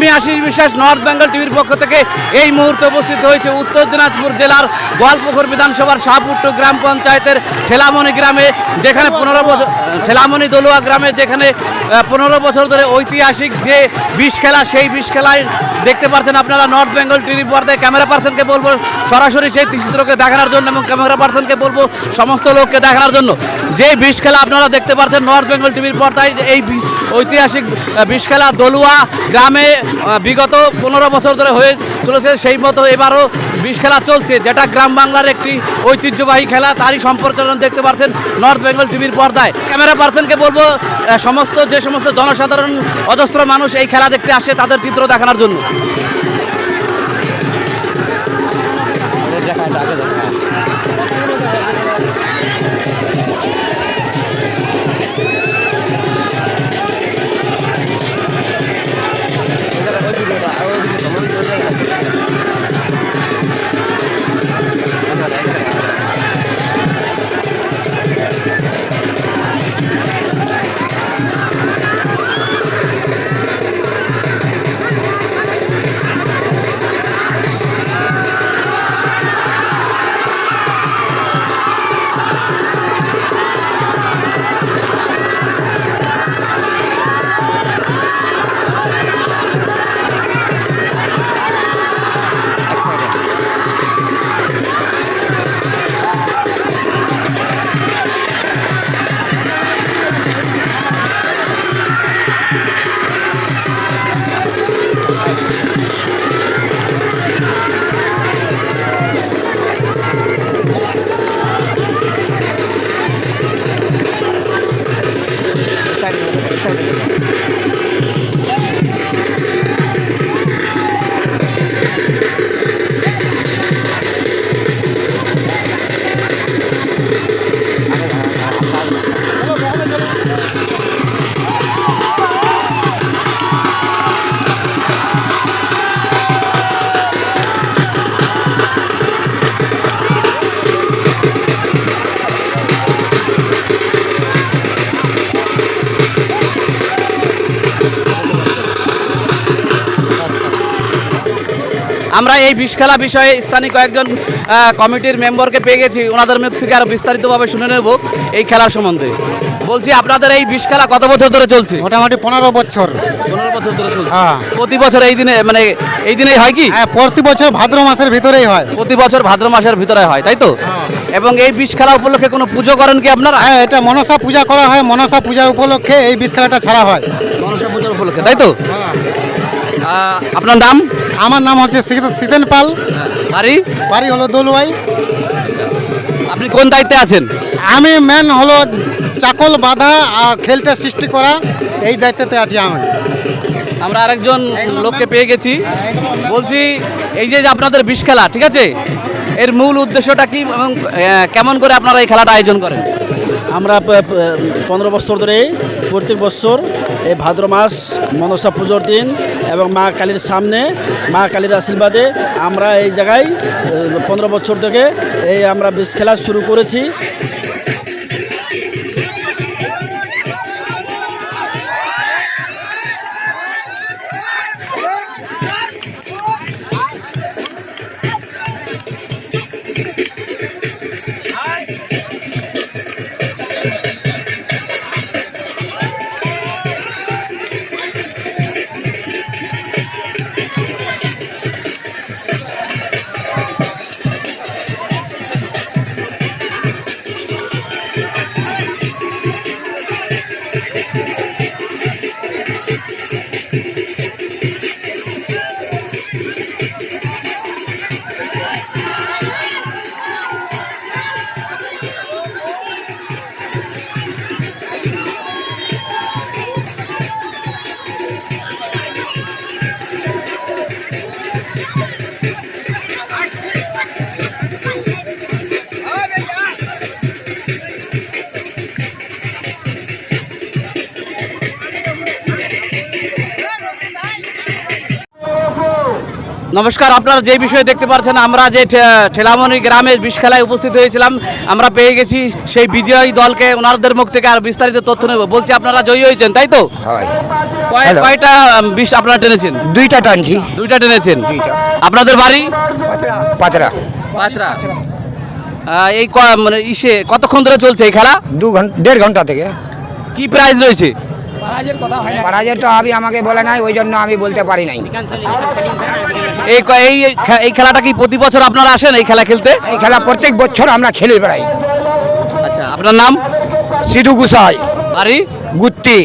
আমি আশিস বিশ্বাস নর্থ বেঙ্গল টিভির পক্ষ থেকে এই মুহূর্তে উপস্থিত হয়েছে উত্তর দিনাজপুর জেলার গোয়ালপুকুর বিধানসভার শাহপুট্টু গ্রাম পঞ্চায়েতের ঠেলামণি গ্রামে, যেখানে পনেরো বছর, ঠেলামণি দলুয়া গ্রামে যেখানে পনেরো বছর ধরে ঐতিহাসিক যে বিষ খেলা, সেই বিষ খেলায় দেখতে পাচ্ছেন আপনারা নর্থ বেঙ্গল টিভি পর্দায়। ক্যামেরা পার্সনকে বলব সরাসরি সেই চিত্রকে দেখানোর জন্য এবং ক্যামেরা পার্সনকে বলব সমস্ত লোককে দেখানোর জন্য। যে বিষ খেলা আপনারা দেখতে পাচ্ছেন নর্থ বেঙ্গল টিভির পর্দায় এই ঐতিহাসিক বিষ খেলা দলুয়া গ্রামে বিগত পনেরো বছর ধরে হয়ে চলেছে সেই মতো এবারও বিষ খেলা চলছে। যেটা গ্রাম বাংলার একটি ঐতিহ্যবাহী খেলা, তারই সম্প্রচারণ দেখতে পাচ্ছেন নর্থ বেঙ্গল টিভির পর্দায়। ক্যামেরা পার্সনকে বলব সমস্ত, যে সমস্ত জনসাধারণ, অজস্র মানুষ এই খেলা দেখতে আসে তাদের চিত্র দেখানোর জন্য। আমরা এই বিষ খেলা বিষয়ে স্থানীয় কয়েকজন কমিটির মেম্বারকে পেয়ে গেছি। ওনাদের মুখ থেকে আরও বিস্তারিতভাবে শুনে নেব এই খেলার সম্বন্ধে। বলছি আপনাদের এই বিষ খেলা কত বছর ধরে চলছে? মোটামুটি পনেরো বছর। পনেরো বছর ধরে চলছে। হ্যাঁ। প্রতি বছর এই দিনে মানে এই দিনেই হয় কি? হ্যাঁ প্রতি বছর ভাদ্র মাসের ভিতরেই হয়। প্রতি বছর ভাদ্র মাসের ভিতরে হয় তাই তো? এবং এই বিষ খেলা উপলক্ষে কোনো পুজো করেন কি আপনারা? হ্যাঁ এটা মনসা পূজা করা হয়। মনসা পূজার উপলক্ষে এই বিষ খেলাটা ছাড়া হয়। মনসা পূজার উপলক্ষে তাই তো? আপনার নাম? আমার নাম হচ্ছে শীতেন পাল। বাড়ি? বাড়ি হলো দোলুয়াই। আপনি কোন দায়িত্বে আছেন? আমি মেন হলো চাকল বাঁধা আর খেলটা সৃষ্টি করা। এই দায়িত্বতে আছি আমি। আমরা আরেকজন লোককে পেয়ে গেছি। বলছি এই যে আপনাদের বিষ খেলা ঠিক আছে? এর মূল উদ্দেশ্যটা কি এবং কেমন করে আপনারা এই খেলাটা আয়োজন করেন? আমরা পনেরো বছর ধরে প্রত্যেক বছর এই ভাদ্র মাস মনসা পুজোর দিন এবং মা কালীর সামনে, মা কালীর আশীর্বাদে আমরা এই জায়গায় পনেরো বছর থেকে এই আমরা বিষ খেলা শুরু করেছি। নমস্কার আপনারা যে বিষয়ে দেখতে পাচ্ছেন আমরা যে ঠে- ঠেলামনি গ্রামে বিষ খেলায় উপস্থিত হয়েছিলাম আমরা পেয়ে গেছি সেই বিজয়ী দলকে ওনাদের মুখ থেকে আর বিস্তারিত তথ্য নেব। বলছি আপনারা জয়ী হয়েছেন তাই তো? কয়- কয়টা বিষ আপনারা টেনেছেন? দুইটা টানছি। দুইটা টেনেছেন? আপনাদের বাড়ি? পাতরা পাঁচরা। এই মানে ইসে কতক্ষণ ধরে চলছে এই খেলা? দু ঘণ্টা দেড় ঘণ্টা থেকে। কি প্রাইজ রয়েছে? পারাজের তো আমি আমাকে বলে নাই ওই জন্য আমি বলতে পারি নাই। এই এই খেলাটা কি প্রতি বছর আপনারা আসেন এই খেলা খেলতে? এই খেলা প্রত্যেক বছর আমরা খেলে বেড়াই। আচ্ছা আপনার নাম? সিধু গুসাই। বাড়ি? গুত্তি।